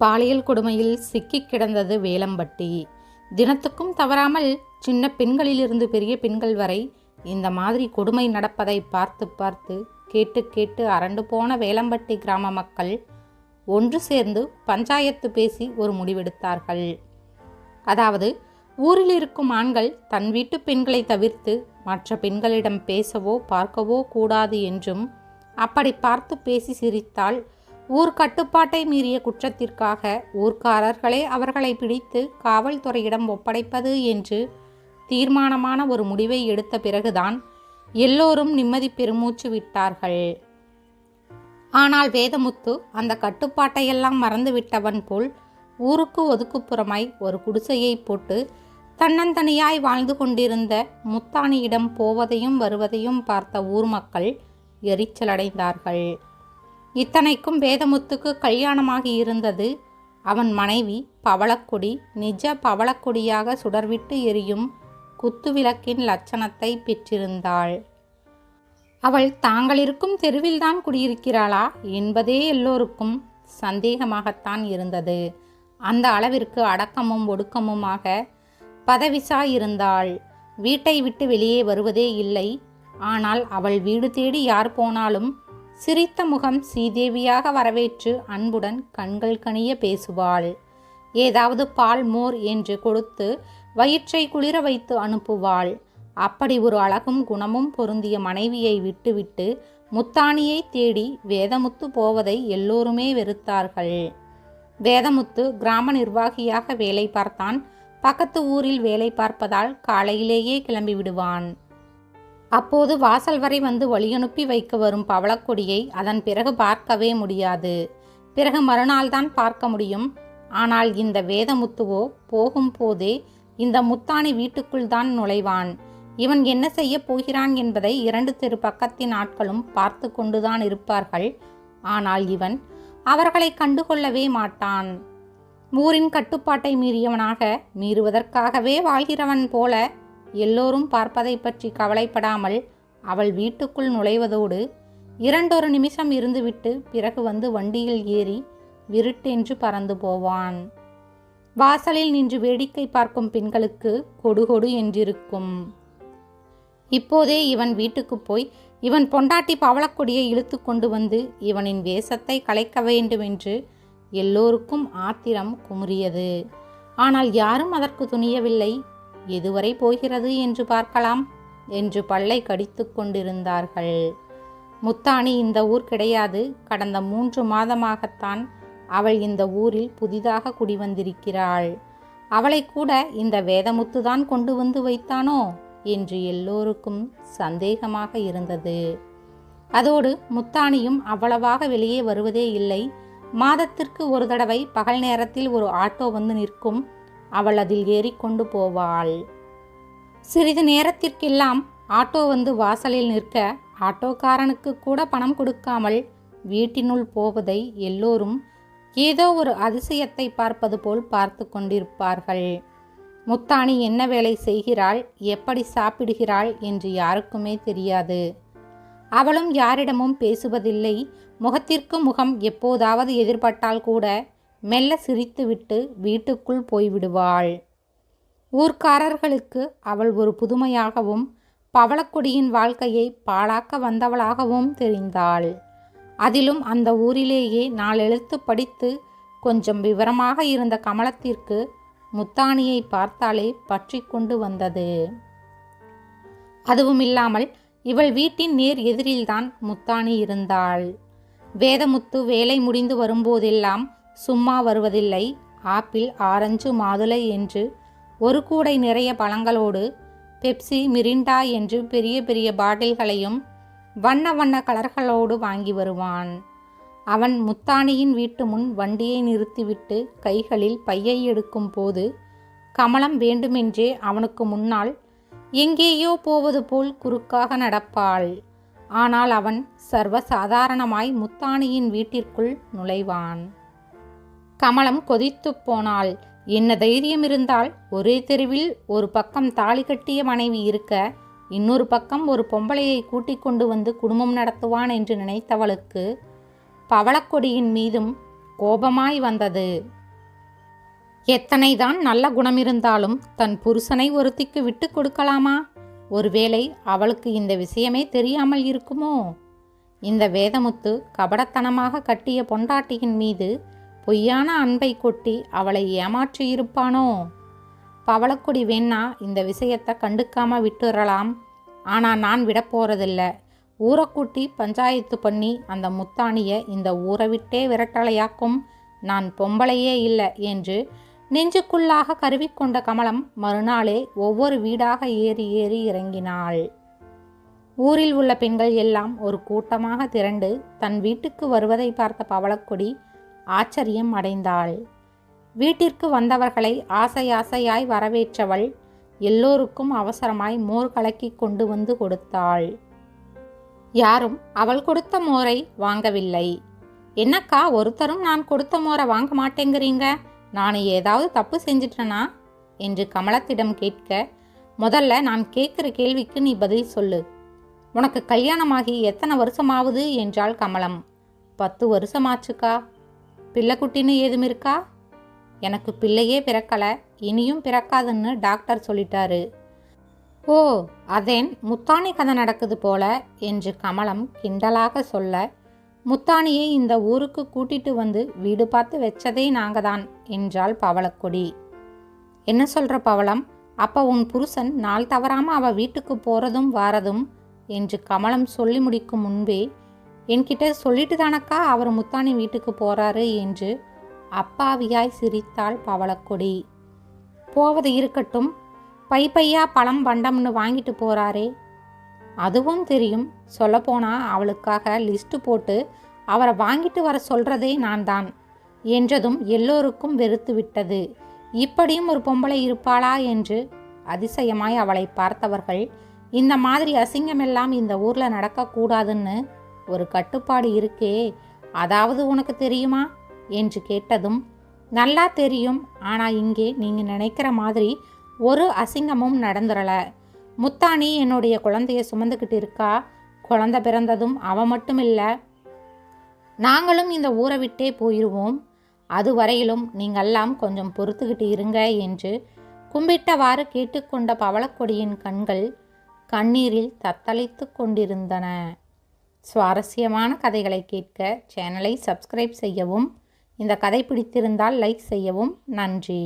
பாலியல் கொடுமையில் சிக்கிக் கிடந்தது வேலம்பட்டி. தினத்துக்கும் தவறாமல் சின்ன பெண்களிலிருந்து பெரிய பெண்கள் வரை இந்த மாதிரி கொடுமை நடப்பதை பார்த்து பார்த்து கேட்டு கேட்டு அரண்டு போன வேலம்பட்டி கிராம மக்கள் ஒன்று சேர்ந்து பஞ்சாயத்து பேசி ஒரு முடிவெடுத்தார்கள். அதாவது ஊரில் இருக்கும் ஆண்கள் தன் வீட்டு பெண்களை தவிர்த்து மற்ற பெண்களிடம் பேசவோ பார்க்கவோ கூடாது என்றும் அப்படி பார்த்து பேசி சிரித்தால் ஊர் கட்டுப்பாட்டை மீறிய குற்றத்திற்காக ஊர்க்காரர்களே அவர்களை பிடித்து காவல்துறையிடம் ஒப்படைப்பது என்று தீர்மானமான ஒரு முடிவை எடுத்த பிறகுதான் எல்லோரும் நிம்மதி பெருமூச்சு விட்டார்கள். ஆனால் வேதமுத்து அந்த கட்டுப்பாட்டையெல்லாம் மறந்துவிட்டவன் போல் ஊருக்கு ஒதுக்குப்புறமாய் ஒரு குடிசையை போட்டு தன்னந்தனியாய் வாழ்ந்து கொண்டிருந்த முத்தானியிடம் போவதையும் வருவதையும் பார்த்த ஊர் மக்கள் எரிச்சலடைந்தார்கள். இத்தனைக்கும் வேதமுத்துக்கு கல்யாணமாகி இருந்தது. அவன் மனைவி பவளக்கொடி நிஜ பவளக்கொடியாக சுடர்விட்டு எரியும் குத்துவிளக்கின் லட்சணத்தை பெற்றிருந்தாள். அவள் தாங்கள் இருக்கும் தெருவில்தான் குடியிருக்கிறாளா? என்பதே எல்லோருக்கும் சந்தேகமாகத்தான் இருந்தது. அந்த அளவிற்கு அடக்கமும் ஒடுக்கமுமாக பதவிசா இருந்தாள் வீட்டை விட்டு வெளியே வருவதே இல்லை. ஆனால் அவள் வீடு தேடி யார் போனாலும் சிரித்த முகம் ஸ்ரீதேவியாக வரவேற்று அன்புடன் கண்கள் கனிய பேசுவாள். ஏதாவது பால் மோர் என்று கொடுத்து வயிற்றை குளிர வைத்து அனுப்புவாள். அப்படி ஒரு அழகும் குணமும் பொருந்திய மனைவியை விட்டுவிட்டு முத்தானியை தேடி வேதமுத்து போவதை எல்லோருமே வெறுத்தார்கள். வேதமுத்து கிராம நிர்வாகியாக வேலை பார்த்தான். பக்கத்து ஊரில் வேலை பார்ப்பதால் காலையிலேயே கிளம்பி விடுவான் அப்போது வாசல் வரை வந்து வழியனுப்பி வைக்க வரும் பவளக்கொடியை அதன் பிறகு பார்க்கவே முடியாது. பிறகு மறுநாள்தான் பார்க்க முடியும். ஆனால் இந்த வேதமுத்துவோ போகும்போதே இந்த முத்தானி வீட்டுக்குள் தான் நுழைவான். இவன் என்ன செய்ய போகிறான் என்பதை இரண்டு தெரு பக்கத்தின் ஆட்களும் பார்த்து கொண்டுதான் இருப்பார்கள். ஆனால் இவன் அவர்களை கண்டுகொள்ளவே மாட்டான். ஊரின் கட்டுப்பாட்டை மீறியவனாக மீறுவதற்காகவே வாழ்கிறவன் போல எல்லோரும் பார்ப்பதை பற்றி கவலைப்படாமல் அவள் வீட்டுக்குள் நுழைவதோடு இரண்டொரு நிமிஷம் இருந்துவிட்டு பிறகு வந்து வண்டியில் ஏறி விருட்டென்று பறந்து போவான். வாசலில் நின்று வேடிக்கை பார்க்கும் பெண்களுக்கு கொடுகொடு என்றிருக்கும். இப்போதே இவன் வீட்டுக்கு போய் இவன் பொண்டாட்டி பவளக்கொடியை இழுத்து கொண்டு வந்து இவனின் வேஷத்தை கலைக்க வேண்டும் என்று எல்லோருக்கும் ஆத்திரம் குமுறியது. ஆனால் யாரும் அதற்கு துணியவில்லை. எதுவரை போகிறது என்று பார்க்கலாம். என்று பல்லை கடித்து கொண்டிருந்தார்கள். முத்தாணி இந்த ஊர் கிடையாது. கடந்த மூன்று மாதமாகத்தான் அவள் இந்த ஊரில் புதிதாக குடிவந்திருக்கிறாள். அவளை கூட இந்த வேதமுத்துதான் கொண்டு வந்து வைத்தானோ? என்று எல்லோருக்கும் சந்தேகமாக இருந்தது. அதோடு முத்தானியும் அவ்வளவாக வெளியே வருவதே இல்லை. மாதத்திற்கு ஒரு தடவை பகல் நேரத்தில் ஒரு ஆட்டோ வந்து நிற்கும். அவள் அதில் ஏறிக்கொண்டு போவாள். சிறிது நேரத்திற்கெல்லாம் ஆட்டோ வந்து வாசலில் நிற்க ஆட்டோக்காரனுக்கு கூட பணம் கொடுக்காமல் வீட்டினுள் போவதை எல்லோரும் ஏதோ ஒரு அதிசயத்தை பார்ப்பது போல் பார்த்து கொண்டிருப்பார்கள். முத்தாணி என்ன வேலை செய்கிறாள் எப்படி சாப்பிடுகிறாள் என்று யாருக்குமே தெரியாது. அவளும் யாரிடமும் பேசுவதில்லை. முகத்திற்கு முகம் எப்போதாவது எதிர்பட்டால் கூட மெல்ல சிரித்துவிட்டு வீட்டுக்குள் போய்விடுவாள். ஊர்க்காரர்களுக்கு அவள் ஒரு புதுமையாகவும் பவளக்கொடியின் வாழ்க்கையை பாழாக்க வந்தவளாகவும் தெரிந்தாள். அதிலும் அந்த ஊரிலேயே நாலெழுத்து படித்து கொஞ்சம் விவரமாக இருந்த கமலத்திற்கு முத்தானியை பார்த்தாலே பற்றி கொண்டு வந்தது. அதுவும் இல்லாமல் இவள் வீட்டின் நேர் எதிரில்தான் முத்தாணி இருந்தாள். வேதமுத்து வேலை முடிந்து வரும்போதெல்லாம் சும்மா வருவதில்லை. ஆப்பிள் ஆரஞ்சு மாதுளை என்று ஒரு கூடை நிறைய பழங்களோடு பெப்சி மிரிண்டா என்று பெரிய பெரிய பாட்டில்களையும் வண்ண வண்ண கலர்களோடு வாங்கி வருவான். அவன் முத்தானியின் வீட்டு முன் வண்டியை நிறுத்திவிட்டு கைகளில் பையை எடுக்கும் போது கமலம் வேண்டுமென்றே அவனுக்கு முன்னால் எங்கேயோ போவது போல் குறுக்காக நடப்பாள். ஆனால் அவன் சர்வசாதாரணமாய் முத்தானியின் வீட்டிற்குள் நுழைவான். கமலம் கொதித்துப் போனாள். என்ன தைரியம் இருந்தால் ஒரே தெருவில் ஒரு பக்கம் தாலி கட்டிய மனைவி இருக்க இன்னொரு பக்கம் ஒரு பொம்பளையை கூட்டிக் கொண்டு வந்து குடும்பம் நடத்துவான் என்று நினைத்தவளுக்கு பவளக்கொடியின் மீதும் கோபமாய் வந்தது. எத்தனைதான் நல்ல குணம் இருந்தாலும் தன் புருஷனை ஒருத்திக்கு விட்டு கொடுக்கலாமா? ஒருவேளை அவளுக்கு இந்த விஷயமே தெரியாமல் இருக்குமோ? இந்த வேதமுத்து கபடத்தனமாக கட்டிய பொண்டாட்டியின் மீது பொய்யான அன்பை கொட்டி அவளை ஏமாற்றியிருப்பானோ பவளக்குடி வேணா இந்த விஷயத்தை கண்டுக்காம விட்டுறலாம். ஆனால் நான் விட போறதில்ல. ஊரை கூட்டி பஞ்சாயத்து பண்ணி அந்த முத்தாணியை இந்த ஊரை விட்டே விரட்டலையாக்கும் நான் பொம்பளையே இல்லை என்று நெஞ்சுக்குள்ளாக கருவிக்கொண்ட கமலம் மறுநாளே ஒவ்வொரு வீடாக ஏறி ஏறி இறங்கினாள். ஊரில் உள்ள பெண்கள் எல்லாம் ஒரு கூட்டமாக திரண்டு தன் வீட்டுக்கு வருவதை பார்த்த பவளக்கொடி ஆச்சரியம் அடைந்தாள். வீட்டிற்கு வந்தவர்களை ஆசை ஆசையாய் வரவேற்றவள் எல்லோருக்கும் அவசரமாய் மோர் கலக்கி கொண்டு வந்து கொடுத்தாள். யாரும் அவள் கொடுத்த மோரை வாங்கவில்லை. என்னக்கா ஒருத்தரும் நான் கொடுத்த மோரை வாங்க மாட்டேங்கிறீங்க? நான் ஏதாவது தப்பு செஞ்சிட்டனா? என்று கமலத்திடம் கேட்க முதல்ல நான் கேட்குற கேள்விக்கு நீ பதில் சொல்லு. உனக்கு கல்யாணமாகி எத்தனை வருஷமாவது? என்றாள் கமலம். பத்து வருஷமாச்சுக்கா. பிள்ளைக்குட்டின்னு ஏதும் இருக்கா? எனக்கு பிள்ளையே பிறக்கலை இனியும் பிறக்காதுன்னு டாக்டர் சொல்லிட்டாரு. ஓ அதேன் முத்தாணி கதை நடக்குது போல என்று கமலம் கிண்டலாக சொல்ல முத்தாணியை இந்த ஊருக்கு கூட்டிட்டு வந்து வீடு பார்த்து வச்சதே நாங்கள் தான் என்றாள் பவளக்கொடி. என்ன சொல்கிற பவளம்? அப்போ உன் புருஷன் நாள் தவறாமல் அவள் வீட்டுக்கு போகிறதும் வாரதும் என்று கமலம் சொல்லி முடிக்கும் முன்பே என்கிட்ட சொல்லிட்டு தானக்கா அவர் முத்தாணி வீட்டுக்கு போறாரு என்று அப்பாவியாய் சிரித்தாள் பவளக்கொடி. போவது இருக்கட்டும் பை பையா பழம் பண்டம்னு வாங்கிட்டு போறாரே. அதுவும் தெரியும் சொல்லப்போனால் அவளுக்காக லிஸ்ட்டு போட்டு அவரை வாங்கிட்டு வர சொல்றதே நான் தான் என்றதும் எல்லோருக்கும் வெறுத்து விட்டது. இப்படியும் ஒரு பொம்பளை இருப்பாளா என்று அதிசயமாய் அவளை பார்த்தவர்கள் இந்த மாதிரி அசிங்கமெல்லாம் இந்த ஊரில் நடக்கக்கூடாதுன்னு ஒரு கட்டுப்பாடு இருக்கே அதாவது உனக்கு தெரியுமா? என்று கேட்டதும் நல்லா தெரியும் ஆனால் இங்கே நீங்கள் நினைக்கிற மாதிரி ஒரு அசிங்கமும் நடந்துடலை முத்தாணி என்னுடைய குழந்தைய சுமந்துக்கிட்டு இருக்கா? குழந்தை பிறந்ததும் அவ மட்டும் இல்லை நாங்களும் இந்த ஊரை விட்டே போயிடுவோம் அது வரையிலும் நீங்கெல்லாம் கொஞ்சம் பொறுத்துக்கிட்டு இருங்க என்று கும்பிட்டவாறு கேட்டுக்கொண்ட பவளக்கொடியின் கண்கள் கண்ணீரில் தத்தளித்து கொண்டிருந்தன. சுவாரஸ்யமான கதைகளை கேட்க சேனலை சப்ஸ்கிரைப் செய்யவும் இந்த கதை பிடித்திருந்தால் லைக் செய்யவும் நன்றி.